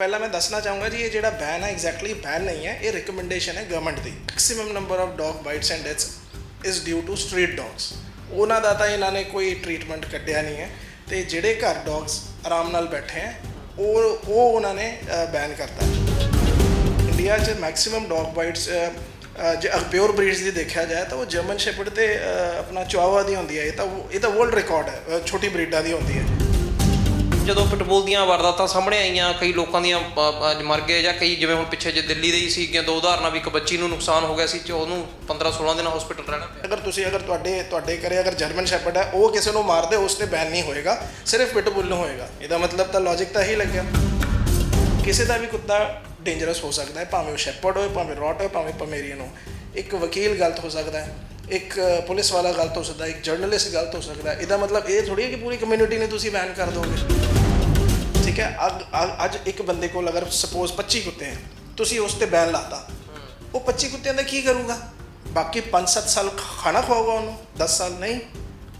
ਪਹਿਲਾਂ ਮੈਂ ਦੱਸਣਾ ਚਾਹੂੰਗਾ ਜੀ, ਇਹ ਜਿਹੜਾ ਬੈਨ ਹੈ ਐਗਜ਼ੈਕਟਲੀ ਬੈਨ ਨਹੀਂ ਹੈ, ਇਹ ਰეკਮੈਂਡੇਸ਼ਨ ਹੈ government the. Maximum number of dog bites and deaths is due to street dogs ਉਹਨਾਂ ਦਾ ਤਾਂ ਇਹਨਾਂ ਨੇ ਕੋਈ ਟ੍ਰੀਟਮੈਂਟ ਕੱਢਿਆ ਨਹੀਂ ਹੈ ਤੇ ਜਿਹੜੇ ਘਰ ਡੌਗਸ ਆਰਾਮ ਨਾਲ ਬੈਠੇ ਹੈ, ਉਹ ਉਹ ਉਹਨਾਂ ਨੇ ਬੈਨ ਕਰਤਾ। ਇੰਡੀਆ 'ਚ ਮੈਕਸਿਮਮ ਡੌਗ ਬਾਈਟਸ ਜੇ ਪਿਓਰ ਬਰੀਡਸ ਦੀ ਦੇਖਿਆ ਜਾਏ, ਤਾਂ ਉਹ ਜਰਮਨ ਸ਼ੈਪਰਡ ਤੇ ਆਪਣਾ ਚੁਆਵਾ ਦੀ ਹੁੰਦੀ ਹੈ, ਇਹ ਤਾਂ ਇਹ ਤਾਂ ਵਰਲਡ ਰਿਕਾਰਡ ਹੈ ਛੋਟੀ ਬਰੀਡਾਂ ਦੀ ਹੁੰਦੀ ਹੈ। ਜਦੋਂ ਪਿਟਬੁਲ ਦੀਆਂ ਵਾਰਦਾਤਾਂ ਸਾਹਮਣੇ ਆਈਆਂ ਕਈ ਲੋਕਾਂ ਦੀਆਂ ਅ, ਅ, ਮਰ ਗਏ ਜਾਂ ਕਈ ਜਿਵੇਂ ਹੁਣ ਪਿੱਛੇ ਜੇ ਦਿੱਲੀ ਦੇ ਹੀ ਸੀਗੀਆਂ ਦੋ ਉਦਾਹਰਨਾਂ ਵੀ ਇੱਕ ਬੱਚੀ ਨੂੰ ਨੁਕਸਾਨ ਹੋ ਗਿਆ ਸੀ ਤੇ ਉਹਨੂੰ 15 16 ਦਿਨ ਹਸਪੀਟਲ ਰਹਿਣਾ ਪਿਆ। ਅਗਰ ਤੁਸੀਂ ਅਗਰ ਤੁਹਾਡੇ ਤੁਹਾਡੇ ਘਰੇ ਅਗਰ ਜਰਮਨ ਸ਼ੈਪਰਡ ਹੈ ਉਹ ਕਿਸੇ ਨੂੰ ਮਾਰਦੇ ਉਸ ਤੇ ਬੈਨ ਨਹੀਂ ਹੋਏਗਾ ਸਿਰਫ ਪਿਟਬੁਲ ਨੂੰ ਹੋਏਗਾ। ਇਹਦਾ ਮਤਲਬ ਤਾਂ ਲੌਜੀਕ ਤਾਂ ਇਹੀ ਲੱਗਿਆ। ਕਿਸੇ ਦਾ ਵੀ ਕੁੱਤਾ ਡੇਂਜਰਸ ਹੋ ਸਕਦਾ ਹੈ ਭਾਵੇਂ ਉਹ ਸ਼ੈਪਰਡ ਹੋਵੇ ਭਾਵੇਂ ਰੌਟ ਹੋਵੇ ਭਾਵੇਂ ਪਮੇਰੀਅਨ ਹੋ ਇੱਕ ਵਕੀਲ ਗਲਤ ਹੋ ਸਕਦਾ ਹੈ ਇੱਕ ਪੁਲਿਸ ਵਾਲਾ ਗਲਤ ਹੋ ਸਕਦਾ ਹੈ ਇੱਕ ਜਰਨਲਿਸਟ ਗਲਤ ਹੋ ਸਕਦਾ ਹੈ। ਇਹਦਾ ਮਤਲਬ ਇਹ ਥੋੜੀ ਹੈ ਕਿ ਪੂਰੀ ਕਮਿਊਨਿਟੀ ਨੂੰ ਤੁਸੀਂ ਬੈਨ ਕਰ ਦੋਗੇ। ਠੀਕ ਹੈ ਅੱਜ- ਇੱਕ ਬੰਦੇ ਕੋਲ ਅਗਰ ਸਪੋਜ਼ 25 ਕੁੱਤੇ ਹੈ ਤੁਸੀਂ ਉਸ ਤੇ ਬੈਨ ਲਾਤਾ ਉਹ 25 ਕੁੱਤਿਆਂ ਦਾ ਕੀ ਕਰੂਗਾ? ਬਾਕੀ 5-7 ਸਾਲ ਖਾਣਾ ਖਵਾਊਗਾ ਉਹਨੂੰ 10 ਸਾਲ ਨਹੀਂ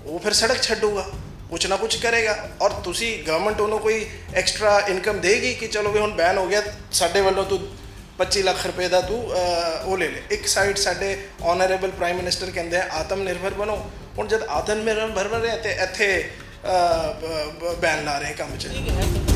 ਉਹ ਫਿਰ ਸੜਕ ਛੱਡੂਗਾ ਕੁਛ ਨਾ ਕੁਛ ਕਰੇਗਾ। ਔਰ ਤੁਸੀਂ ਗਵਰਨਮੈਂਟ ਉਹਨੂੰ ਕੋਈ ਐਕਸਟਰਾ ਇਨਕਮ ਦੇਗੀ ਕਿ ਚਲੋ ਵੀ ਹੁਣ ਬੈਨ ਹੋ ਗਿਆ ਸਾਡੇ ਵੱਲੋਂ ਤੂੰ 25 ਲੱਖ ਰੁਪਏ ਦਾ ਤੂੰ ਉਹ ਲੈ ਲੈ। ਇੱਕ ਸਾਈਡ ਸਾਡੇ ਆਨਰੇਬਲ ਪ੍ਰਾਈਮ ਮਿਨਿਸਟਰ ਕਹਿੰਦੇ ਆ ਆਤਮ ਨਿਰਭਰ ਬਣੋ। ਹੁਣ ਜਦ ਆਤਮ ਨਿਰਭਰ ਬਣ ਰਹੇ ਤੇ ਇੱਥੇ ਬੈਨ ਲਾ ਰਹੇ ਕੰਮ 'ਚ।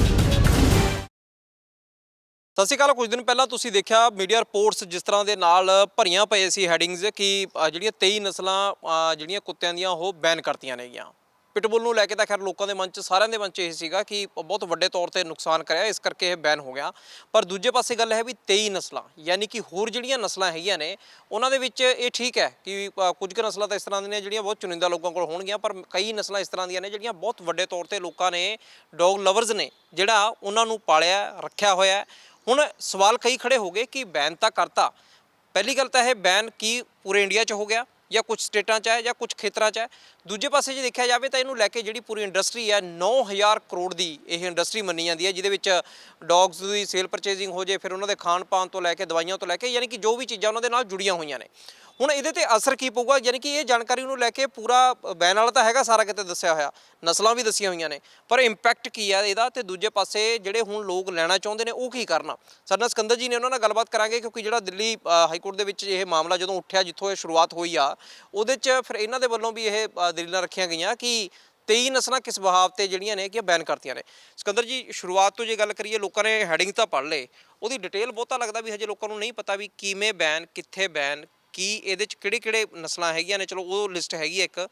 ਸਤਿ ਸ਼੍ਰੀ ਅਕਾਲ। ਕੁਝ ਦਿਨ ਪਹਿਲਾਂ ਤੁਸੀਂ ਦੇਖਿਆ ਮੀਡੀਆ ਰਿਪੋਰਟਸ ਜਿਸ ਤਰ੍ਹਾਂ ਦੇ ਨਾਲ ਭਰੀਆਂ ਪਏ ਸੀ ਹੈਡਿੰਗਸ ਕਿ ਅ, ਜਿਹੜੀਆਂ 23 ਨਸਲਾਂ ਅ, ਜਿਹੜੀਆਂ ਕੁੱਤਿਆਂ ਦੀਆਂ ਉਹ ਬੈਨ ਕਰਤੀਆਂ ਨੇਗੀਆਂ ਪਿਟਬੁਲ ਨੂੰ ਲੈ ਕੇ ਤਾਂ ਖੈਰ ਲੋਕਾਂ ਦੇ ਮਨ 'ਚ ਸਾਰਿਆਂ ਦੇ ਮਨ 'ਚ ਇਹ ਸੀਗਾ ਕਿ ਬਹੁਤ ਵੱਡੇ ਤੌਰ ਤੇ ਨੁਕਸਾਨ ਕਰਿਆ ਇਸ ਕਰਕੇ ਇਹ ਬੈਨ ਹੋ ਗਿਆ। ਪਰ ਦੂਜੇ ਪਾਸੇ ਗੱਲ ਹੈ ਵੀ 23 ਨਸਲਾਂ ਯਾਨੀ ਕਿ ਹੋਰ ਜਿਹੜੀਆਂ ਨਸਲਾਂ ਹੈਗੀਆਂ ਨੇ ਉਹਨਾਂ ਦੇ ਵਿੱਚ ਇਹ ਠੀਕ ਹੈ ਕਿ ਅ, ਕੁਝ ਕੁ ਨਸਲਾਂ ਤਾਂ ਇਸ ਤਰ੍ਹਾਂ ਦੀਆਂ ਨੇ ਜਿਹੜੀਆਂ ਬਹੁਤ ਚੁਣਿੰਦਾ ਲੋਕਾਂ ਕੋਲ ਹੋਣਗੀਆਂ ਪਰ ਕਈ ਨਸਲਾਂ ਇਸ ਤਰ੍ਹਾਂ ਦੀਆਂ ਨੇ ਜਿਹੜੀਆਂ ਬਹੁਤ ਵੱਡੇ ਤੌਰ ਤੇ ਲੋਕਾਂ ਨੇ ਡੌਗ ਲਵਰਸ ਨੇ ਜਿਹੜਾ ਉਹਨਾਂ ਨੂੰ ਪਾਲਿਆ ਰੱਖਿਆ ਹੋਇਆ ਹੈ। ਹੁਣ ਸਵਾਲ ਕਈ ਖੜੇ ਹੋ ਗਏ ਕਿ ਬੈਨ ਤਾਂ ਕਰਤਾ। ਪਹਿਲੀ ਗੱਲ ਤਾਂ ਇਹ ਬੈਨ ਕੀ ਪੂਰੇ ਇੰਡੀਆ 'ਚ ਹੋ ਗਿਆ ਜਾਂ ਕੁਝ ਸਟੇਟਾਂ 'ਚ ਹੈ ਜਾਂ ਕੁਝ ਖੇਤਰਾਂ 'ਚ ਹੈ? ਦੂਜੇ ਪਾਸੇ ਜੇ ਦੇਖਿਆ ਜਾਵੇ ਤਾਂ ਇਹਨੂੰ ਲੈ ਕੇ ਜਿਹੜੀ ਪੂਰੀ ਇੰਡਸਟਰੀ ਹੈ 9000 ਕਰੋੜ ਦੀ ਇਹ ਇੰਡਸਟਰੀ ਮੰਨੀ ਜਾਂਦੀ ਹੈ, ਜਿਹਦੇ ਵਿੱਚ ਡੌਗਸ ਦੀ ਸੇਲ ਪਰਚੇਜ਼ਿੰਗ ਹੋ ਜੇ, ਫਿਰ ਉਹਨਾਂ ਦੇ ਖਾਣ ਪਾਣ ਤੋਂ ਲੈ ਕੇ, ਦਵਾਈਆਂ ਤੋਂ ਲੈ ਕੇ, ਯਾਨੀ ਕਿ ਜੋ ਵੀ ਚੀਜ਼ਾਂ ਉਹਨਾਂ ਦੇ ਨਾਲ ਜੁੜੀਆਂ ਹੋਈਆਂ ਨੇ। ਹੁਣ ਇਹਦੇ ਤੇ ਅਸਰ ਕੀ ਪਊਗਾ? ਯਾਨੀ ਕਿ ਇਹ ਜਾਣਕਾਰੀ ਨੂੰ ਲੈ ਕੇ ਪੂਰਾ ਬੈਨ ਵਾਲਾ ਤਾਂ ਹੈਗਾ ਸਾਰਾ ਕਿਤੇ ਦੱਸਿਆ ਹੋਇਆ। ਨਸਲਾਂ ਵੀ ਦੱਸੀਆਂ ਹੋਈਆਂ ਨੇ। ਪਰ ਇੰਪੈਕਟ ਕੀ ਹੈ ਇਹਦਾ ਤੇ ਦੂਜੇ ਪਾਸੇ ਜਿਹੜੇ ਹੁਣ ਲੋਕ ਲੈਣਾ ਚਾਹੁੰਦੇ ਨੇ, ਉਹ ਕੀ ਕਰਨਾ? ਸਾਡੇ ਨਾਲ ਸਿਕੰਦਰ ਜੀ ਨੇ ਉਹਨਾਂ ਨਾਲ ਗੱਲਬਾਤ ਕਰਾਂਗੇ ਕਿਉਂਕਿ ਜਿਹੜਾ ਦਿੱਲੀ ਹਾਈ ਕੋਰਟ ਦੇ ਵਿੱਚ ਇਹ ਮਾਮਲਾ ਜਦੋਂ ਉੱਠਿਆ, ਜਿੱਥੋਂ ਇਹ ਸ਼ੁਰੂਆਤ ਹੋਈ ਆ, ਉਹਦੇ 'ਚ ਫਿਰ ਇਹਨਾਂ ਦੇ ਵੱਲੋਂ ਵੀ ਇਹ ਦਲੀਲਾਂ ਰੱਖੀਆਂ ਗਈਆਂ ਕਿ 23 ਨਸਲਾਂ ਕਿਸ ਬਹਾਵ ਤੇ ਜਿਹੜੀਆਂ ਨੇ ਕਿ ਬੈਨ ਕਰਤੀਆਂ ਨੇ। ਸਿਕੰਦਰ ਜੀ, ਸ਼ੁਰੂਆਤ ਤੋਂ ਜੇ ਗੱਲ ਕਰੀਏ, ਲੋਕਾਂ ਨੇ ਹੈਡਿੰਗ ਤਾਂ ਪੜ੍ਹ ਲਏ। ਉਹਦੀ ਡਿਟੇਲ ਬਹੁਤਾ ਲੱਗਦਾ ਵੀ ਹਜੇ ਲੋਕਾਂ ਨੂੰ ਨਹੀਂ ਪਤਾ ਵੀ ਕਿਵੇਂ ਬੈਨ, ਕਿੱਥੇ ਬੈਨ ਕੀ ਇਹਦੇ ਚ ਕਿਹੜੇ ਕਿਹੜੇ ਨਸਲਾਂ ਹੈਗੀਆਂ ਨੇ? ਚਲੋ ਉਹ ਲਿਸਟ ਹੈਗੀ ਹੈ ਇੱਕ।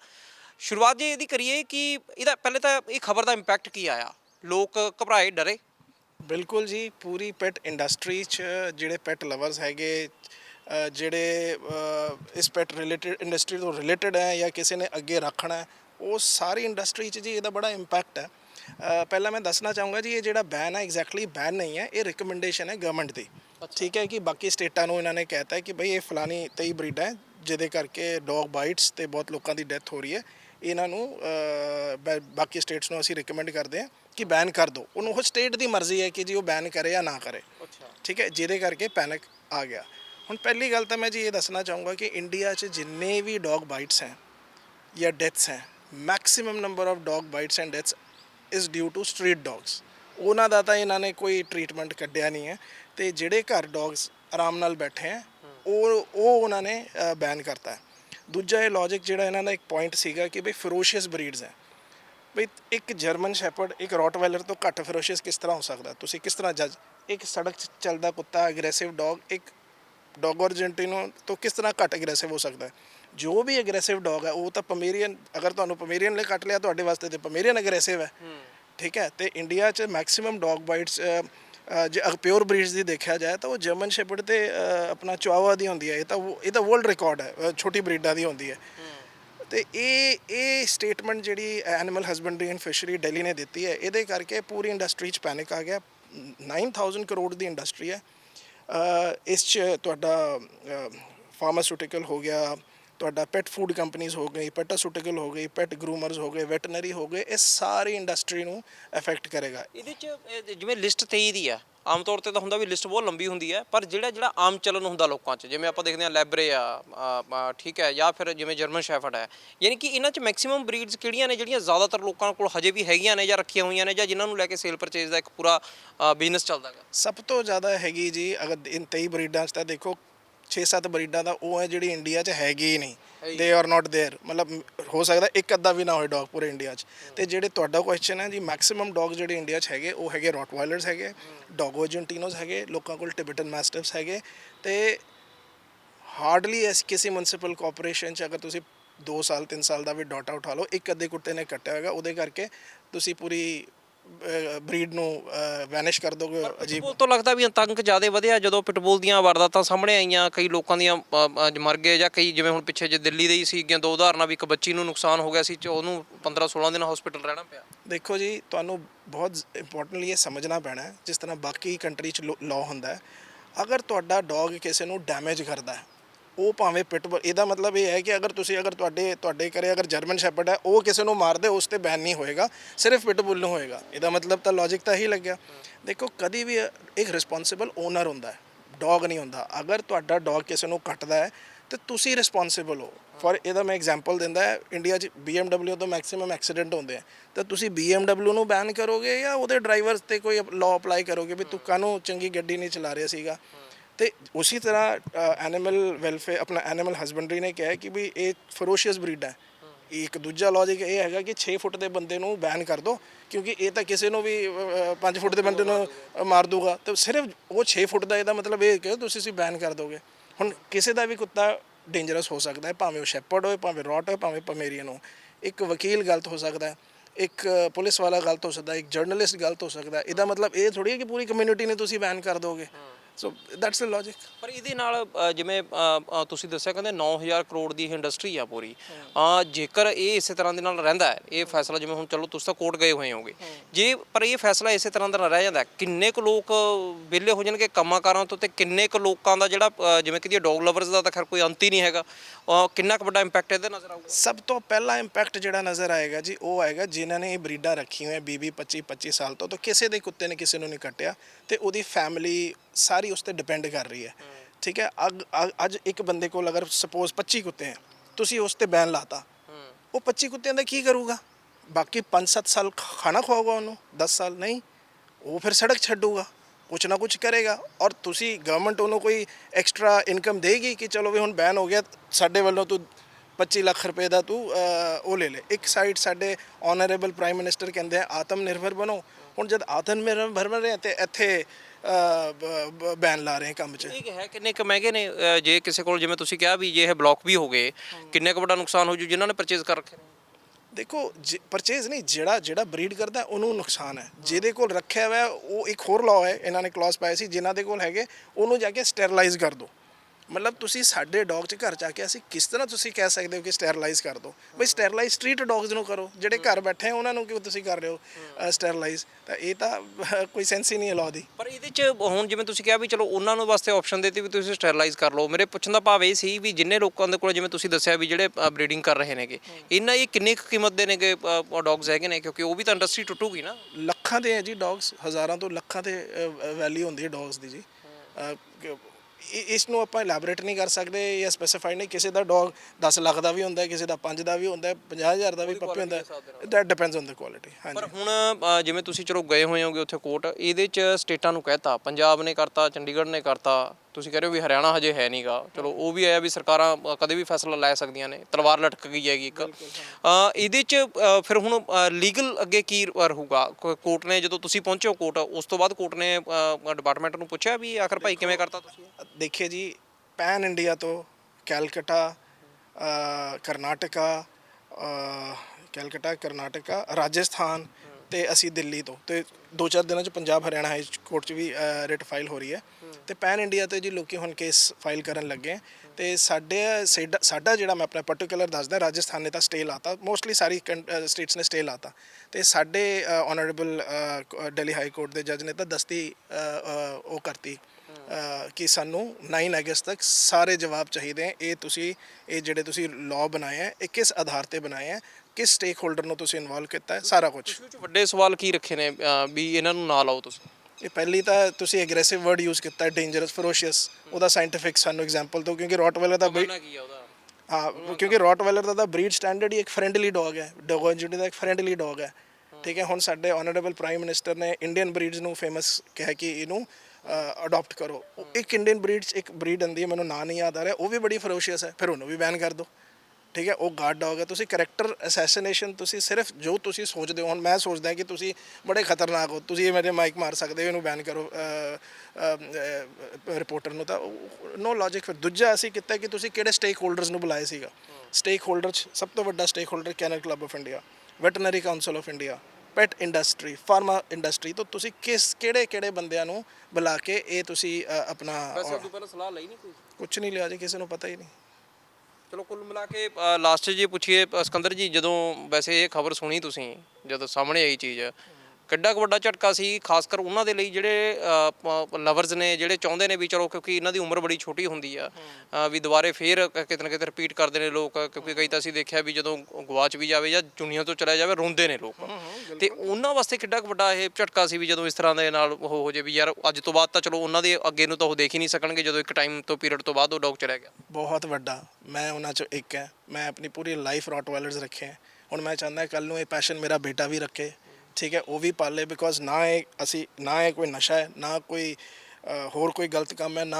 ਸ਼ੁਰੂਆਤ ਜੇ ਇਹਦੀ ਕਰੀਏ ਕਿ ਇਹਦਾ ਪਹਿਲੇ ਤਾਂ ਇਹ ਖਬਰ ਦਾ ਇੰਪੈਕਟ ਕੀ ਆਇਆ? ਲੋਕ ਘਬਰਾਏ, ਡਰੇ? ਬਿਲਕੁਲ ਜੀ, ਪੂਰੀ ਪੈਟ ਇੰਡਸਟਰੀ 'ਚ ਜਿਹੜੇ ਪੈਟ ਲਵਰਸ ਹੈਗੇ ਜਿਹੜੇ ਇਸ ਪੈਟ ਰਿਲੇਟਡ ਇੰਡਸਟਰੀ ਤੋਂ ਰਿਲੇਟਡ ਹੈ ਜਾਂ ਕਿਸੇ ਨੇ ਅੱਗੇ ਰੱਖਣਾ ਉਹ ਸਾਰੀ ਇੰਡਸਟਰੀ 'ਚ ਜੀ ਇਹਦਾ ਬੜਾ ਇੰਪੈਕਟ ਹੈ। ਪਹਿਲਾਂ ਮੈਂ ਦੱਸਣਾ ਚਾਹੂੰਗਾ ਜੀ, ਇਹ ਜਿਹੜਾ ਬੈਨ ਹੈ ਐਗਜ਼ੈਕਟਲੀ ਬੈਨ ਨਹੀਂ ਹੈ, ਇਹ ਰეკਮੈਂਡੇਸ਼ਨ ਹੈ ਗਵਰਨਮੈਂਟ ਦੀ। ਠੀਕ ਹੈ ਕਿ ਬਾਕੀ ਸਟੇਟਾਂ ਨੂੰ ਇਹਨਾਂ ਨੇ ਕਹਿਤਾ ਹੈ ਕਿ ਭਈ ਇਹ ਫਲਾਨੀ ਤਈ ਬਰੀਡ ਹੈ ਜਿਹਦੇ ਕਰਕੇ ਡੌਗ ਬਾਈਟਸ ਤੇ ਬਹੁਤ ਲੋਕਾਂ ਦੀ ਡੈਥ ਹੋ ਰਹੀ ਹੈ। ਇਹਨਾਂ ਨੂੰ ਅ, ਬਾ- ਬਾਕੀ ਸਟੇਟਸ ਨੂੰ ਅਸੀਂ ਰეკਮੈਂਡ ਕਰਦੇ ਹਾਂ ਕਿ ਬੈਨ ਕਰ ਦਿਓ। ਉਹਨੂੰ ਉਹ ਸਟੇਟ ਦੀ ਮਰਜ਼ੀ ਹੈ ਕਿ ਜੀ ਉਹ ਬੈਨ ਕਰੇ ਜਾਂ ਨਾ ਕਰੇ। ਠੀਕ ਹੈ ਜਿਹਦੇ ਕਰਕੇ ਪੈਨਿਕ ਆ ਗਿਆ। ਹੁਣ ਪਹਿਲੀ ਗੱਲ ਤਾਂ ਮੈਂ ਜੀ ਇਹ ਦੱਸਣਾ ਚਾਹੂੰਗਾ ਕਿ ਇੰਡੀਆ 'ਚ ਜਿੰਨੇ ਵੀ ਡੌਗ ਬਾਈਟਸ ਹੈ ਜਾਂ ਡੈਥਸ ਹੈ maximum number of dog bites and deaths is due to street dogs ਉਹਨਾਂ ਦਾ ਤਾਂ ਇਹਨਾਂ ਨੇ ਕੋਈ ਟ੍ਰੀਟਮੈਂਟ ਕੱਢਿਆ ਨਹੀਂ ਹੈ। ਤੇ ਜਿਹੜੇ ਘਰ ਡੌਗਸ ਆਰਾਮ ਨਾਲ ਬੈਠੇ ਹੈ ਉਹ ਉਹ ਉਹਨਾਂ ਨੇ ਬੈਨ ਕਰਤਾ ਦੂਜਾ ਇਹ ਲੌਜੀਕ ਜਿਹੜਾ ਇਹਨਾਂ ਦਾ ਇੱਕ ਪੁਆਇੰਟ ਸੀਗਾ ਕਿ ਬਈ ਫਰੋਸ਼ੀਅਸ ਬਰੀਡਸ ਹੈ। ਬਈ ਇੱਕ ਜਰਮਨ ਸ਼ੈਪਰਡ ਇੱਕ ਰੌਟਵਾਈਲਰ ਤੋਂ ਘੱਟ ਫਰੋਸ਼ੀਅਸ ਕਿਸ ਤਰ੍ਹਾਂ ਹੋ ਸਕਦਾ? ਤੁਸੀਂ ਕਿਸ ਤਰ੍ਹਾਂ ਜੱਜ ਇੱਕ ਸੜਕ 'ਚ ਚੱਲਦਾ ਕੁੱਤਾ ਐਗਰੈਸਿਵ ਡੌਗ ਇੱਕ ਡੌਗ ਅਰਜੈਂਟੀਨੋ ਤੋਂ ਕਿਸ ਤਰ੍ਹਾਂ ਘੱਟ ਐਗਰੈਸਿਵ ਹੋ ਸਕਦਾ ਹੈ? ਜੋ ਵੀ ਐਗਰੈਸਿਵ ਡੌਗ ਹੈ ਉਹ ਤਾਂ ਪਮੇਰੀਅਨ ਅਗਰ ਤੁਹਾਨੂੰ ਪਮੇਰੀਅਨ ਨੇ ਕੱਟ ਲਿਆ ਤੁਹਾਡੇ ਵਾਸਤੇ ਤੇ ਪਮੇਰੀਅਨ ਐਗਰੈਸਿਵ ਹੈ। ਠੀਕ ਹੈ? ਤੇ ਇੰਡੀਆ 'ਚ ਮੈਕਸਿਮਮ ਡੌਗ ਬਾਈਟਸ ਜੇ ਪਿਓਰ ਬਰੀਡਸ ਦੀ ਦੇਖਿਆ ਜਾਏ ਤਾਂ ਉਹ ਜਰਮਨ ਸ਼ੈਪਰਡ ਤੇ ਆਪਣਾ ਚੁਆਵਾ ਦੀ ਹੁੰਦੀ ਹੈ। ਇਹ ਤਾਂ ਉਹ- ਇਹ ਤਾਂ ਵਰਲਡ ਰਿਕਾਰਡ ਹੈ ਛੋਟੀ ਬਰੀਡਾਂ ਦੀ ਹੁੰਦੀ ਹੈ। ਤੇ ਇਹ ਇਹ ਸਟੇਟਮੈਂਟ ਜਿਹੜੀ animal husbandry and fishery Delhi ਨੇ ਦਿੱਤੀ ਹੈ ਇਹਦੇ ਕਰਕੇ ਪੂਰੀ ਇੰਡਸਟਰੀ 'ਚ ਪੈਨਿਕ ਆ ਗਿਆ। 9000 ਕਰੋੜ ਦੀ ਇੰਡਸਟਰੀ ਹੈ। ਇਸ 'ਚ ਤੁਹਾਡਾ ਫਾਰਮਾਸਿਊਟੀਕਲ ਹੋ ਗਿਆ ਤੁਹਾਡਾ ਪੈਟ ਫੂਡ ਕੰਪਨੀਆਂ ਹੋ ਗਈ ਪੈਟਾਸੂਟੀਕਲ ਹੋ ਗਈ ਪੈਟ ਗਰੂਮਰਸ ਹੋ ਗਏ ਵੈਟਰਨਰੀ ਹੋ ਗਏ ਇਹ ਸਾਰੀ ਇੰਡਸਟਰੀ ਨੂੰ ਅਫੈਕਟ ਕਰੇਗਾ। ਇਹਦੇ ਚ ਇਹ ਜਿਵੇਂ ਲਿਸਟ 23 ਦੀ ਆ ਆਮ ਤੌਰ ਤੇ ਤਾਂ ਹੁੰਦਾ ਵੀ ਲਿਸਟ ਬਹੁਤ ਲੰਬੀ ਹੁੰਦੀ ਹੈ ਪਰ ਜਿਹੜਾ ਜਿਹੜਾ ਆਮ ਚੱਲਣ ਹੁੰਦਾ ਲੋਕਾਂ 'ਚ ਜਿਵੇਂ ਆਪਾਂ ਦੇਖਦੇ ਹਾਂ ਲੈਬਰੇ ਆ ਠੀਕ ਹੈ ਜਾਂ ਫਿਰ ਜਿਵੇਂ ਜਰਮਨ ਸ਼ੈਫਰਡ ਹੈ ਯਾਨੀ ਕਿ ਇਹਨਾਂ 'ਚ ਮੈਕਸਿਮਮ ਬਰੀਡਸ ਕਿਹੜੀਆਂ ਨੇ ਜਿਹੜੀਆਂ ਜ਼ਿਆਦਾਤਰ ਲੋਕਾਂ ਕੋਲ ਹਜੇ ਵੀ ਹੈਗੀਆਂ ਨੇ ਜਾਂ ਰੱਖੀਆਂ ਹੋਈਆਂ ਨੇ ਜਾਂ ਜਿਨ੍ਹਾਂ ਨੂੰ ਲੈ ਕੇ ਸੇਲ ਪਰਚੇਜ਼ ਦਾ ਇੱਕ ਪੂਰਾ ਬਿਜ਼ਨਸ ਚੱਲਦਾ ਹੈਗਾ? ਸਭ ਤੋਂ ਜ਼ਿਆਦਾ ਹੈਗੀ ਜੀ ਅਗਰ ਇਨ 23 ਬਰੀਡਾਂ 'ਚ ਤਾਂ ਦੇਖੋ 6-7 ਬਰੀਡਾਂ ਦਾ ਉਹ ਹੈ ਜਿਹੜੀ ਇੰਡੀਆ 'ਚ ਹੈਗੀ ਹੀ ਨਹੀਂ ਦੇ ਆਰ ਨਾਟ देयर ਮਤਲਬ ਹੋ ਸਕਦਾ ਇੱਕ ਅੱਧਾ ਵੀ ਨਾ ਹੋਏ ਡੌਗ ਪੂਰੇ ਇੰਡੀਆ 'ਚ ਤੇ ਜਿਹੜੇ ਤੁਹਾਡਾ ਕੁਐਸਚਨ ਹੈ ਜੀ ਮੈਕਸਿਮਮ ਡੌਗ ਜਿਹੜੇ ਇੰਡੀਆ 'ਚ ਹੈਗੇ ਉਹ ਹੈਗੇ ਰੋਟਵਾਇਲਰਸ ਹੈਗੇ ਡੌਗੋ ਅਰਜੈਂਟੀਨੋਸ ਹੈਗੇ ਲੋਕਾਂ ਕੋਲ ਟਿਬੇਟਨ ਮੈਸਟਿਫਸ ਹੈਗੇ ਤੇ ਹਾਰਡਲੀ ਐਸ ਕਿਸੇ ਮਿਊਨਿਸਪਲ ਕਾਰਪੋਰੇਸ਼ਨ 'ਚ ਅਗਰ ਤੁਸੀਂ 2 ਸਾਲ 3 ਸਾਲ ਦਾ ਵੀ ਡਾਟਾ ਉਠਾ ਲਓ ਇੱਕ ਅੱਧੇ ਕੁੱਤੇ ਨੇ ਕੱਟਿਆ ਹੋਏਗਾ ਉਹਦੇ ਕਰਕੇ ਤੁਸੀਂ ਪੂਰੀ ਬਰੀਡ ਨੂੰ ਵੈਨਿਸ਼ ਕਰ ਦੋਗੇ ਅਜੀਬ ਪਿਟਬੁਲ ਤੋਂ ਲੱਗਦਾ ਵੀ ਆਤੰਕ ਜ਼ਿਆਦਾ ਵਧਿਆ ਜਦੋਂ ਪਿਟਬੁਲ ਦੀਆਂ ਵਾਰਦਾਤਾਂ ਸਾਹਮਣੇ ਆਈਆਂ ਕਈ ਲੋਕਾਂ ਦੀਆਂ ਅ, ਮਰ ਗਏ ਜਾਂ ਕਈ ਜਿਵੇਂ ਹੁਣ ਪਿੱਛੇ ਜੇ ਦਿੱਲੀ ਦੇ ਹੀ ਸੀਗੀਆਂ ਦੋ ਉਦਾਹਰਨਾਂ ਵੀ ਇੱਕ ਬੱਚੀ ਨੂੰ ਨੁਕਸਾਨ ਹੋ ਗਿਆ ਸੀ ਚ ਉਹਨੂੰ 15 16 ਦਿਨ ਹਸਪੀਟਲ ਰਹਿਣਾ ਪਿਆ। ਦੇਖੋ ਜੀ ਤੁਹਾਨੂੰ ਬਹੁਤ ਇੰਪੋਰਟੈਂਟਲੀ ਇਹ ਸਮਝਣਾ ਪੈਣਾ ਹੈ ਜਿਸ ਤਰ੍ਹਾਂ ਬਾਕੀ ਕੰਟਰੀ 'ਚ ਲਾਅ ਹੁੰਦਾ ਹੈ ਅਗਰ ਤੁਹਾਡਾ ਡੌਗ ਕਿਸੇ ਨੂੰ ਡੈਮੇਜ ਕਰਦਾ ਹੈ ਉਹ ਭਾਵੇਂ ਪਿਟਬੁਲ ਇਹਦਾ ਮਤਲਬ ਇਹ ਹੈ ਕਿ ਅਗਰ ਤੁਸੀਂ ਅਗਰ ਤੁਹਾਡੇ ਤੁਹਾਡੇ ਘਰੇ ਅਗਰ ਜਰਮਨ ਸ਼ੈਪਰਡ ਹੈ, ਉਹ ਕਿਸੇ ਨੂੰ ਮਾਰਦੇ, ਉਸ ਤੇ ਬੈਨ ਨਹੀਂ ਹੋਏਗਾ, ਸਿਰਫ ਪਿਟਬੁਲ ਨੂੰ ਹੋਏਗਾ। ਇਹਦਾ ਮਤਲਬ ਤਾਂ ਲੌਜੀਕ ਤਾਂ ਹੀ ਲੱਗਿਆ। ਦੇਖੋ, ਕਦੀ ਵੀ ਇੱਕ ਰਿਸਪੌਂਸਿਬਲ ਓਨਰ ਹੁੰਦਾ ਹੈ ਡੌਗ ਨਹੀਂ ਹੁੰਦਾ। ਅਗਰ ਤੁਹਾਡਾ ਡੌਗ ਕਿਸੇ ਨੂੰ ਕੱਟਦਾ ਹੈ, ਤੇ ਤੁਸੀਂ ਰਿਸਪੌਂਸਿਬਲ ਹੋ। ਫॉर ਇਹਦਾ ਮੈਂ ਐਗਜ਼ਾਮਪਲ ਦਿੰਦਾ ਹੈ ਇੰਡੀਆ 'ਚ BMW ਤੋਂ ਮੈਕਸਿਮਮ ਐਕਸੀਡੈਂਟ ਹੁੰਦੇ ਆ। ਤਾਂ ਤੁਸੀਂ BMW ਨੂੰ ਬੈਨ ਕਰੋਗੇ ਜਾਂ ਉਹਦੇ ਡਰਾਈਵਰਸ ਤੇ ਕੋਈ ਲਾਅ ਅਪਲਾਈ ਕਰੋਗੇ ਵੀ ਤੂੰ ਕਾਹਨੂੰ ਚੰਗੀ ਗੱਡੀ ਨਹੀਂ ਚਲਾ ਰਿਹਾ ਸੀਗਾ? ਤੇ ਉਸੇ ਤਰ੍ਹਾਂ ਐਨੀਮਲ ਵੈਲਫੇਅਰ ਆਪਣਾ ਐਨੀਮਲ ਹਸਬੈਂਡਰੀ ਨੇ ਕਿਹਾ ਕਿ ਵੀ ਇਹ ਫਰੋਸ਼ੀਅਸ ਬਰੀਡ ਹੈ। ਇੱਕ ਦੂਜਾ ਲੌਜੀਕ ਇਹ ਹੈਗਾ ਕਿ 6 ਫੁੱਟ ਦੇ ਬੰਦੇ ਨੂੰ ਬੈਨ ਕਰ ਦਿਓ ਕਿਉਂਕਿ ਇਹ ਤਾਂ ਕਿਸੇ ਨੂੰ ਵੀ 5 ਫੁੱਟ ਦੇ ਬੰਦੇ ਨੂੰ ਮਾਰ ਦੂਗਾ। ਤੇ ਸਿਰਫ ਉਹ 6 ਫੁੱਟ ਦਾ ਇਹਦਾ ਮਤਲਬ ਇਹ ਕਿ ਤੁਸੀਂ ਸੀ ਬੈਨ ਕਰ ਦੋਗੇ। ਹੁਣ ਕਿਸੇ ਦਾ ਵੀ ਕੁੱਤਾ ਡੇਂਜਰਸ ਹੋ ਸਕਦਾ ਹੈ, ਭਾਵੇਂ ਉਹ ਸ਼ੈਪਰਡ ਹੋਏ, ਭਾਵੇਂ ਰੌਟ ਹੋਏ, ਭਾਵੇਂ ਪਮੇਰੀਅਨ ਹੋ ਇੱਕ ਵਕੀਲ ਗਲਤ ਹੋ ਸਕਦਾ ਹੈ, ਇੱਕ ਪੁਲਿਸ ਵਾਲਾ ਗਲਤ ਹੋ ਸਕਦਾ ਇੱਕ ਜਰਨਲਿਸਟ ਗਲਤ ਹੋ ਸਕਦਾ ਇਹਦਾ ਮਤਲਬ ਇਹ ਥੋੜੀ ਹੈ ਕਿ ਪੂਰੀ ਕਮਿਊਨਿਟੀ ਨੇ ਤੁਸੀਂ ਬੈਨ ਕਰ ਦੋਗੇ। ਸੋ ਦੈਟਸ ਦ ਲੌਜੀਕ ਪਰ ਇਹਦੇ ਨਾਲ ਅ, ਜਿਵੇਂ ਅ, ਅ, ਤੁਸੀਂ ਦੱਸਿਆ ਕਹਿੰਦੇ 9000 ਕਰੋੜ ਦੀ ਇੰਡਸਟਰੀ ਆ ਪੂਰੀ। ਅ, ਜੇਕਰ ਇਹ ਇਸੇ ਤਰ੍ਹਾਂ ਦੇ ਨਾਲ ਰਹਿੰਦਾ ਹੈ ਇਹ ਫੈਸਲਾ ਜਿਵੇਂ ਹੁਣ ਚਲੋ ਤੁਸੀਂ ਤਾਂ ਕੋਰਟ ਗਏ ਹੋਏ ਹੋਗੇ। ਜੇ ਪਰ ਇਹ ਫੈਸਲਾ ਇਸੇ ਤਰ੍ਹਾਂ ਦਾ ਨਾ ਰਹਿ ਜਾਂਦਾ ਕਿੰਨੇ ਕੁ ਲੋਕ ਵਿਹਲੇ ਹੋ ਜਾਣਗੇ ਕੰਮਾਂ ਕਾਰਾਂ ਤੋਂ ਤੇ ਕਿੰਨੇ ਕੁ ਲੋਕਾਂ ਦਾ ਜਿਹੜਾ ਅ, ਜਿਵੇਂ ਕਿ ਡੌਗ ਲਵਰਸ ਦਾ ਤਾਂ ਖੈਰ ਕੋਈ ਅੰਤ ਹੀ ਨਹੀਂ ਹੈਗਾ। ਅ, ਕਿੰਨਾ ਕੁ ਵੱਡਾ ਇੰਪੈਕਟ ਇਹਦੇ ਨਜ਼ਰ ਆਊਗਾ? ਸਭ ਤੋਂ ਪਹਿਲਾ ਇੰਪੈਕਟ ਜਿਹੜਾ ਨਜ਼ਰ ਆਏਗਾ ਜੀ ਉਹ ਆਏਗਾ ਜਿਨ੍ਹਾਂ ਨੇ ਇਹ ਬਰੀਡਾਂ ਰੱਖੀ ਹੋਈਆਂ 20 25 25 ਸਾਲ ਤੋਂ ਤਾਂ ਕਿਸੇ ਦੇ ਕੁੱਤੇ ਨੇ ਕਿਸੇ ਨੂੰ ਨਹੀਂ ਕੱਟਿਆ ਤੇ ਉਹਦੀ ਫੈਮਿਲੀ ਸਾਰੀ ਉਸ ਤੇ ਡਿਪੈਂਡ ਕਰ ਰਹੀ ਹੈ। ਠੀਕ ਹੈ? ਅਗ- ਅ- ਅੱਜ ਇੱਕ ਬੰਦੇ ਕੋਲ ਅਗਰ ਸਪੋਜ਼ 25 ਕੁੱਤੇ ਹੈ ਤੁਸੀਂ ਉਸ ਤੇ ਬੈਨ ਲਾਤਾ। ਉਹ 25 ਕੁੱਤਿਆਂ ਦਾ ਕੀ ਕਰੂਗਾ? ਬਾਕੀ 5-7 ਸਾਲ ਖ- ਖਾਣਾ ਖਵਾਊਗਾ ਉਹਨੂੰ 10 ਸਾਲ ਨਹੀਂ। ਉਹ ਫਿਰ ਸੜਕ ਛੱਡੂਗਾ ਕੁਛ ਨਾ ਕੁਛ ਕਰੇਗਾ। ਔਰ ਤੁਸੀਂ ਗਵਰਨਮੈਂਟ ਉਹਨੂੰ ਕੋਈ ਐਕਸਟਰਾ ਇਨਕਮ ਦੇਗੀ ਕਿ ਚਲੋ ਵੀ ਹੁਣ ਬੈਨ ਹੋ ਗਿਆ ਸਾਡੇ ਵੱਲੋਂ ਤੂੰ 25 ਲੱਖ ਰੁਪਏ ਦਾ ਤੂੰ ਉਹ ਲੈ ਲੈ। ਇੱਕ ਸਾਈਡ ਸਾਡੇ ਆਨਰੇਬਲ ਪ੍ਰਾਈਮ ਮਿਨਿਸਟਰ ਕਹਿੰਦੇ ਆ ਆਤਮ ਨਿਰਭਰ ਬਣੋ। ਹੁਣ ਜਦ ਆਤਮ ਨਿਰਭਰ ਬਣ ਰਹੇ ਆ ਤੇ ਇੱਥੇ ਬੈਨ ਲਾ ਰਹੇ ਆ ਕੰਮ 'ਚ। ਠੀਕ ਹੈ ਕਿੰਨੇ ਕੁ ਮਹਿੰਗੇ ਨੇ ਅ, ਜੇ ਕਿਸੇ ਕੋਲ ਜਿਵੇਂ ਤੁਸੀਂ ਕਿਹਾ ਵੀ ਜੇ ਇਹ ਬਲੌਕ ਵੀ ਹੋ ਗਏ ਕਿੰਨੇ ਕੁ ਵੱਡਾ ਨੁਕਸਾਨ ਹੋ ਜੂ ਜਿਨ੍ਹਾਂ ਨੇ ਪਰਚੇਜ਼ ਕਰ ਰੱਖੇ ਨੇ ਦੇਖੋ ਪਰਚੇਜ਼ ਨਹੀਂ ਜਿਹੜਾ ਜਿਹੜਾ ਬਰੀਡ ਕਰਦਾ ਉਹਨੂੰ ਨੁਕਸਾਨ ਹੈ। ਜਿਹਦੇ ਕੋਲ ਰੱਖਿਆ ਹੋਇਆ ਹੈ, ਉਹ ਇੱਕ ਹੋਰ ਲਾਅ ਹੈ ਇਹਨਾਂ ਨੇ ਕਲੌਜ਼ ਪਾਇਆ ਸੀ ਜਿਨ੍ਹਾਂ ਦੇ ਕੋਲ ਹੈਗੇ ਉਹਨੂੰ ਜਾ ਕੇ ਸਟੈਰਲਾਈਜ਼ ਕਰ ਦਿਓ ਮਤਲਬ ਤੁਸੀਂ ਸਾਡੇ ਡੌਗ 'ਚ ਘਰ ਜਾ ਕੇ ਅਸੀਂ ਕਿਸ ਤਰ੍ਹਾਂ ਤੁਸੀਂ ਕਹਿ ਸਕਦੇ ਹੋ ਕਿ ਸਟੈਰਲਾਈਜ਼ ਕਰ ਦਿਓ ਬਈ ਸਟੈਰਲਾਈਜ਼ ਸਟਰੀਟ ਡੌਗਸ ਨੂੰ ਕਰੋ ਜਿਹੜੇ ਘਰ ਬੈਠੇ ਉਹਨਾਂ ਨੂੰ ਕਿਉਂ ਤੁਸੀਂ ਕਰ ਰਹੇ ਹੋ ਸਟੈਰਲਾਈਜ਼? ਤਾਂ ਇਹ ਤਾਂ ਕੋਈ ਸੈਂਸ ਹੀ ਨਹੀਂ ਲਾਅ ਦੀ। ਪਰ ਇਹਦੇ ਚ ਹੁਣ ਜਿਵੇਂ ਤੁਸੀਂ ਕਿਹਾ ਵੀ ਚਲੋ ਉਹਨਾਂ ਨੂੰ ਵਾਸਤੇ ਆਪਸ਼ਨ ਦਿੱਤੀ ਵੀ ਤੁਸੀਂ ਸਟੈਰਲਾਈਜ਼ ਕਰ ਲਓ। ਮੇਰੇ ਪੁੱਛਣ ਦਾ ਭਾਵ ਇਹ ਸੀ ਵੀ ਜਿੰਨੇ ਲੋਕਾਂ ਦੇ ਕੋਲ ਜਿਵੇਂ ਤੁਸੀਂ ਦੱਸਿਆ ਵੀ ਜਿਹੜੇ ਬਰੀਡਿੰਗ ਕਰ ਰਹੇ ਨੇਗੇ ਇਹਨਾਂ ਇਹ ਕਿੰਨੀ ਕੁ ਕੀਮਤ ਦੇ ਨੇਗੇ ਡੌਗਸ ਹੈਗੇ ਨੇ? ਕਿਉਂਕਿ ਉਹ ਵੀ ਤਾਂ ਇੰਡਸਟਰੀ ਟੁੱਟੂਗੀ ਨਾ। ਲੱਖਾਂ ਦੇ ਹੈ ਜੀ ਡੌਗਸ ਹਜ਼ਾਰਾਂ ਤੋਂ ਲੱਖਾਂ ਦੇ ਵੈਲਿਊ ਹੁੰਦੀ ਹੈ ਡੌਗਸ ਦੀ ਜੀ। ਇਸ ਨੂੰ ਆਪਾਂ ਇਲੈਬੋਰੇਟ ਨਹੀਂ ਕਰ ਸਕਦੇ ਜਾਂ ਸਪੈਸੀਫਾਈ ਨਹੀਂ। ਕਿਸੇ ਦਾ ਡੌਗ 10 ਲੱਖ ਦਾ ਵੀ ਹੁੰਦਾ ਕਿਸੇ ਦਾ 5 ਦਾ ਵੀ ਹੁੰਦਾ ਹੈ 50000 ਦਾ ਵੀ ਪੱਪੀ ਹੁੰਦਾ। That depends on the quality ਪਰ ਹਾਂਜੀ। ਹੁਣ ਅ, ਜਿਵੇਂ ਤੁਸੀਂ ਚਲੋ ਗਏ ਹੋਏ ਹੋਗੇ ਉੱਥੇ ਕੋਰਟ ਇਹਦੇ ਚ ਸਟੇਟਾਂ ਨੂੰ ਕਹਿਤਾ ਪੰਜਾਬ ਨੇ ਕਰਤਾ ਚੰਡੀਗੜ੍ਹ ਨੇ ਕਰਤਾ। ਤੁਸੀਂ ਕਹਿ ਰਹੇ ਹੋ ਵੀ ਹਰਿਆਣਾ ਹਜੇ ਹੈ ਨਹੀਂਗਾ ਚਲੋ ਉਹ ਵੀ ਆਇਆ ਵੀ ਸਰਕਾਰਾਂ ਅ, ਕਦੇ ਵੀ ਫੈਸਲਾ ਲੈ ਸਕਦੀਆਂ ਨੇ। ਤਲਵਾਰ ਲਟਕ ਗਈ ਹੈਗੀ ਇੱਕ। ਅ, ਇਹਦੇ ਚ ਅ, ਫਿਰ ਹੁਣ ਲੀਗਲ ਅੱਗੇ ਕੀ ਰਹੂਗਾ? ਕੋ- ਕੋਰਟ ਨੇ ਜਦੋਂ ਤੁਸੀਂ ਪਹੁੰਚੇ ਹੋ ਕੋਰਟ ਉਸ ਤੋਂ ਬਾਅਦ ਕੋਰਟ ਨੇ ਡਿਪਾਰਟਮੈਂਟ ਨੂੰ ਪੁੱਛਿਆ ਵੀ ਆਖਰ ਭਾਈ ਕਿਵੇਂ ਕਰਤਾ ਤੁਸੀਂ? ਦੇਖਿਏ ਜੀ ਪੈਨ ਇੰਡੀਆ ਤੋਂ ਕੈਲਕਟਾ ਕਰਨਾਟਕਾ ਅ, ਕੈਲਕਟਾ ਕਰਨਾਟਕਾ ਰਾਜਸਥਾਨ ਤੇ ਅਸੀਂ ਦਿੱਲੀ ਤੋਂ। ਤੇ ਦੋ ਚਾਰ ਦਿਨਾਂ ਚ ਪੰਜਾਬ ਹਰਿਆਣਾ ਹਾਈ ਕੋਰਟ ਚ ਵੀ ਰਿਟ ਫਾਈਲ ਹੋ ਰਹੀ ਹੈ। ਤੇ ਪੈਨ ਇੰਡੀਆ ਤੇ ਜੀ ਲੋਕੀ ਹੁਣ ਕੇਸ ਫਾਈਲ ਕਰਨ ਲੱਗੇ ਹੈ ਤੇ ਸਾਡੇ, ਸਾਡਾ- ਸਾਡਾ ਜਿਹੜਾ ਮੈਂ ਆਪਣਾ ਪਾਰਟਿਕੂਲਰ ਦੱਸਦਾ, ਰਾਜਸਥਾਨ ਨੇ ਤਾਂ ਸਟੇ ਲਾਤਾ। ਮੋਸਟਲੀ ਸਾਰੀ ਸਟੇਟਸ ਨੇ ਸਟੇ ਲਾਤਾ। ਤੇ ਸਾਡੇ ਆਨਰੇਬਲ ਦਿੱਲੀ ਹਾਈ ਕੋਰਟ ਦੇ ਜੱਜ ਨੇ ਤਾਂ ਦਸਤੀ ਉਹ ਕਰਤੀ। ਕਿ ਸਾਨੂੰ 9 ਅਗਸਤ ਤੱਕ ਸਾਰੇ ਜਵਾਬ ਚਾਹੀਦੇ ਹੈ ਇਹ ਤੁਸੀਂ, ਇਹ ਜਿਹੜੇ ਤੁਸੀਂ ਲਾਅ ਬਣਾਏ ਹੈ ਇਹ ਕਿਸ ਆਧਾਰ ਤੇ ਬਣਾਏ ਹੈ ਕਿਸ ਸਟੇਕ ਹੋਲਡਰ ਨੂੰ ਤੁਸੀਂ ਇਨਵੋਲਵ ਕੀਤਾ ਹੈ? ਸਾਰਾ ਕੁਝ ਵੱਡੇ ਸਵਾਲ ਕੀ ਰੱਖੇ ਨੇ? ਵੀ ਇਹਨਾਂ ਨੂੰ ਨਾ ਲਾਓ ਤੁਸੀਂ। ਇਹ ਪਹਿਲੀ ਤਾਂ ਤੁਸੀਂ ਐਗਰੈਸਿਵ ਵਰਡ ਯੂਜ਼ ਕੀਤਾ ਡੇਂਜਰਸ ਫਰੋਸ਼ੀਅਸ ਉਹਦਾ ਸਾਇੰਟੀਫਿਕ ਸਾਨੂੰ ਐਗਜ਼ਾਮਪਲ ਦਿਓ ਕਿਉਂਕਿ ਰੋਟਵੈਲਰ ਦਾ breed- ਕੀ ਆ ਉਹਦਾ? ਹਾਂ ਕਿਉਂਕਿ ਰੋਟਵੈਲਰ ਦਾ ਤਾਂ ਬਰੀਡ ਸਟੈਂਡਰਡ ਹੀ ਇੱਕ ਫ੍ਰੈਂਡਲੀ ਡੌਗ ਹੈ ਡੋਗੋਜਿਟੀ ਦਾ ਇੱਕ ਫ੍ਰੈਂਡਲੀ ਡੌਗ ਹੈ। ਠੀਕ ਹੈ ਹੁਣ ਸਾਡੇ ਆਨਰੇਬਲ ਪ੍ਰਾਈਮ ਮਿਨਿਸਟਰ ਨੇ ਇੰਡੀਅਨ ਬਰੀਡਸ ਨੂੰ ਫੇਮਸ ਕਿਹਾ ਕਿ ਇਹਨੂੰ ਅਡਾਪਟ ਕਰੋ। ਇੱਕ ਇੰਡੀਅਨ ਬਰੀਡ 'ਚ ਇੱਕ ਬਰੀਡ ਹੁੰਦੀ ਹੈ ਮੈਨੂੰ ਨਾਂ ਨਹੀਂ ਯਾਦ ਆ ਰਿਹਾ ਉਹ ਵੀ ਬੜੀ ਫਰੋਸ਼ੀਅਸ ਹੈ ਫਿਰ ਉਹਨੂੰ ਵੀ ਬੈਨ ਕਰ ਦਿਓ। ਠੀਕ ਹੈ ਉਹ ਗਾਰਡ ਡੌਗ ਹੈ ਤੁਸੀਂ ਕਰੈਕਟਰ ਅਸੈਸੀਨੇਸ਼ਨ ਤੁਸੀਂ ਸਿਰਫ ਜੋ ਤੁਸੀਂ ਸੋਚਦੇ ਹੋ ਹੁਣ ਮੈਂ ਸੋਚਦਾ ਕਿ ਤੁਸੀਂ ਬੜੇ ਖਤਰਨਾਕ ਹੋ ਤੁਸੀਂ ਇਹ ਮੇਰੇ ਮਾਈਕ ਮਾਰ ਸਕਦੇ ਹੋ ਇਹਨੂੰ ਬੈਨ ਕਰੋ ਰਿਪੋਰਟਰ ਨੂੰ ਤਾਂ ਨੋ ਲੌਜੀਕ ਫਿਰ। ਦੂਜਾ ਅਸੀਂ ਕੀਤਾ ਕਿ ਤੁਸੀਂ ਕਿਹੜੇ ਸਟੇਕ ਹੋਲਡਰਸ ਨੂੰ ਬੁਲਾਇਆ ਸੀਗਾ। ਸਟੇਕ ਹੋਲਡਰ ਸਭ ਤੋਂ ਵੱਡਾ stake holder kennel club of India veterinary council of India pet industry pharma industry ਤੋਂ ਤੁਸੀਂ ਕਿਸ ਕਿਹੜੇ ਕਿਹੜੇ ਬੰਦਿਆਂ ਨੂੰ ਬੁਲਾ ਕੇ ਇਹ ਤੁਸੀਂ ਆਪਣਾ ਵੈਸੇ ਉਦੋਂ ਪਹਿਲਾਂ ਸਲਾਹ ਲਈ ਨਹੀਂ ਕੋਈ? ਕੁਝ ਨਹੀਂ ਲਿਆ ਜੀ ਕਿਸੇ ਨੂੰ ਪਤਾ ਹੀ ਨਹੀਂ। ਚਲੋ ਕੁੱਲ ਮਿਲਾ ਕੇ ਲਾਸਟ ਜੀ ਪੁੱਛੀਏ ਅ, ਸਿਕੰਦਰ ਜੀ ਜਦੋਂ ਵੈਸੇ ਇਹ ਖਬਰ ਸੁਣੀ ਤੁਸੀਂ ਜਦੋਂ ਸਾਹਮਣੇ ਆਈ ਚੀਜ਼ ਕਿੱਡਾ ਕੁ ਵੱਡਾ ਝਟਕਾ ਸੀ ਖਾਸ ਕਰ ਉਹਨਾਂ ਦੇ ਲਈ ਜਿਹੜੇ ਲਵਰਸ ਨੇ ਜਿਹੜੇ ਚਾਹੁੰਦੇ ਨੇ ਵੀ ਚਲੋ ਕਿਉਂਕਿ ਇਹਨਾਂ ਦੀ ਉਮਰ ਬੜੀ ਛੋਟੀ ਹੁੰਦੀ ਆ। ਵੀ ਦੁਬਾਰੇ ਫੇਰ ਕਿਤੇ ਨਾ ਕਿਤੇ ਰਿਪੀਟ ਕਰਦੇ ਨੇ ਲੋਕ ਕਿਉਂਕਿ ਕਈ ਤਾਂ ਅਸੀਂ ਦੇਖਿਆ ਵੀ ਜਦੋਂ ਗਵਾਚ ਵੀ ਜਾਵੇ ਜਾਂ ਦੁਨੀਆ ਤੋਂ ਚਲਾ ਜਾਵੇ ਰੋਂਦੇ ਨੇ ਲੋਕ। ਤੇ ਉਹਨਾਂ ਵਾਸਤੇ ਕਿੱਡਾ ਕੁ ਵੱਡਾ ਇਹ ਝਟਕਾ ਸੀ ਵੀ ਜਦੋਂ ਇਸ ਤਰ੍ਹਾਂ ਦੇ ਨਾਲ ਉਹ ਹੋ ਜੇ ਵੀ ਯਾਰ ਅੱਜ ਤੋਂ ਬਾਅਦ ਤਾਂ ਚਲੋ ਉਹਨਾਂ ਦੇ ਅੱਗੇ ਨੂੰ ਤਾਂ ਉਹ ਦੇਖ ਹੀ ਨਹੀਂ ਸਕਣਗੇ ਜਦੋਂ ਇੱਕ ਟਾਈਮ ਤੋਂ ਪੀਰੀਅਡ ਤੋਂ ਬਾਅਦ ਉਹ ਡੌਗ ਚਲਾ ਗਿਆ। ਬਹੁਤ ਵੱਡਾ। ਮੈਂ ਉਹਨਾਂ ਚੋਂ ਇੱਕ ਹੈ। ਮੈਂ ਆਪਣੀ ਪੂਰੀ ਲਾਈਫ ਰੋਟਵੈਲਰਸ ਰੱਖੇ ਹੁਣ ਮੈਂ ਚਾਹੁੰਦਾ ਕੱਲ ਨੂੰ ਇਹ ਪੈਸ਼ਨ ਮੇਰਾ ਬੇਟਾ ਵੀ ਰੱਖੇ। ਠੀਕ ਹੈ ਉਹ ਵੀ ਪਾਲੇ ਬਿਕੋਜ਼ ਨਾ ਇਹ ਅਸੀਂ ਨਾ ਇਹ ਕੋਈ ਨਸ਼ਾ ਹੈ ਨਾ ਕੋਈ अ, और कोई गलत काम है ना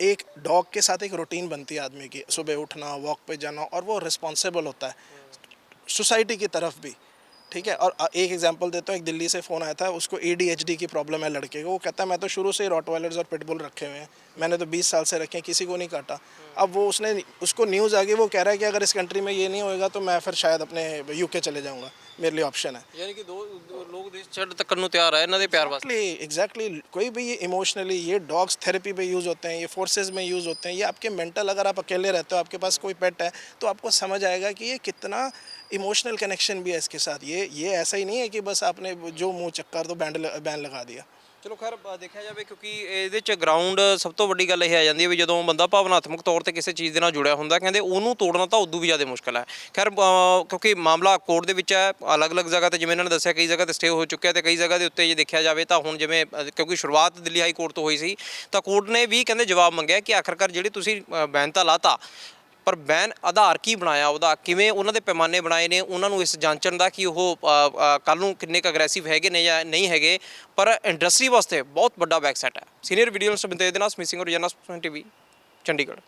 एक डॉग के साथ एक रूटीन बनती है आदमी की सुबह उठना वॉक पे जाना और वो रिस्पॉन्सिबल होता है सोसाइटी की तरफ भी ठीक है और अ, एक एग्जांपल देता हूँ एक दिल्ली से फ़ोन आया था उसको ए की प्रॉब्लम है लड़के को वो कहता है मैं तो शुरू से ही रॉटवाइलर्स और पिटबुल रखे हुए हैं मैंने तो 20 साल से रखे हैं किसी को नहीं काटा अब वो उसने उसको न्यूज़ आ गई वो कह रहा है कि अगर इस कंट्री में ये नहीं होएगा तो मैं फिर शायद अपने यूके चले जाऊँगा मेरे लिए ऑप्शन है ਯਾਨੀ ਕਿ ਦੋ ਦੋ ਲੋਕ ਦੇਸ਼ ਛੱਡ ਤੱਕਣ ਨੂੰ ਤਿਆਰ ਆ ਇਹਨਾਂ ਦੇ ਪਿਆਰ ਵਾਸਤੇ एग्जैक्टली एग्जैक्टली कोई भी ये इमोशनली ये डॉग्स थेरेपी पे यूज़ होते हैं ये फोर्सेस में यूज़ होते हैं ये आपके मेंटल अगर आप अकेले रहते हो आपके पास कोई पेट है तो आपको समझ आएगा कि ये कितना इमोशनल कनेक्शन भी है इसके साथ ये ये ऐसा ही नहीं है कि बस आपने जो मुंह चक्कर तो बैंड बैन लगा दिया ਚਲੋ ਖੈਰ ਅ, ਦੇਖਿਆ ਜਾਵੇ ਕਿਉਂਕਿ ਇਹਦੇ ਚ ਗਰਾਊਂਡ ਸਭ ਤੋਂ ਵੱਡੀ ਗੱਲ ਇਹ ਆ ਜਾਂਦੀ ਹੈ ਵੀ ਜਦੋਂ ਬੰਦਾ ਭਾਵਨਾਤਮਕ ਤੌਰ ਤੇ ਕਿਸੇ ਚੀਜ਼ ਦੇ ਨਾਲ ਜੁੜਿਆ ਹੁੰਦਾ ਕਹਿੰਦੇ ਉਹਨੂੰ ਤੋੜਨਾ ਤਾਂ ਉਦੋਂ ਵੀ ਜ਼ਿਆਦਾ ਮੁਸ਼ਕਲ ਹੈ ਖੈਰ ਅ, ਕਿਉਂਕਿ ਮਾਮਲਾ ਕੋਰਟ ਦੇ ਵਿੱਚ ਹੈ ਅਲੱਗ-ਅਲੱਗ ਜਗ੍ਹਾ ਤੇ ਜਿਵੇਂ ਇਹਨਾਂ ਨੇ ਦੱਸਿਆ ਕਈ ਜਗ੍ਹਾ ਤੇ ਸਟੇ ਹੋ ਚੁੱਕਿਆ ਤੇ ਕਈ ਜਗ੍ਹਾ ਦੇ ਉੱਤੇ ਜੇ ਦੇਖਿਆ ਜਾਵੇ ਤਾਂ ਹੁਣ ਜਿਵੇਂ ਅ, ਕਿਉਂਕਿ ਸ਼ੁਰੂਆਤ ਦਿੱਲੀ ਹਾਈ ਕੋਰਟ ਤੋਂ ਹੋਈ ਸੀ ਤਾਂ ਕੋਰਟ ਨੇ ਵੀ ਕਹਿੰਦੇ ਜਵਾਬ ਮੰਗਿਆ ਕਿ ਆਖਰਕਾਰ ਜਿਹੜੀ ਤੁਸੀਂ ਅ, ਬੈਨ ਤਾਂ ਲਾਤਾ ਪਰ ਬੈਨ ਆਧਾਰ ਕੀ ਬਣਾਇਆ ਉਹਦਾ? ਕਿਵੇਂ ਉਹਨਾਂ ਦੇ ਪੈਮਾਨੇ ਬਣਾਏ ਨੇ? ਉਹਨਾਂ ਨੂੰ ਇਸ ਜਾਂਚਣ ਦਾ ਕਿ ਉਹ ਕੱਲ ਨੂੰ ਕਿੰਨੇ ਕ ਅਗਰੈਸਿਵ ਹੈਗੇ ਨੇ ਜਾਂ ਨਹੀਂ ਹੈਗੇ? ਪਰ ਇੰਡਸਟਰੀ ਵਾਸਤੇ ਬਹੁਤ ਵੱਡਾ ਬੈਕਸੈਟ ਹੈ। ਸੀਨੀਅਰ ਵੀਡੀਓ ਜਰਨਲਿਸਟ ਬਿੰਦੇ ਦੇ ਨਾਲ ਸਮਿਸਿੰਗ ਰੋਜ਼ਾਨਾ ਟੀਵੀ, ਚੰਡੀਗੜ੍ਹ।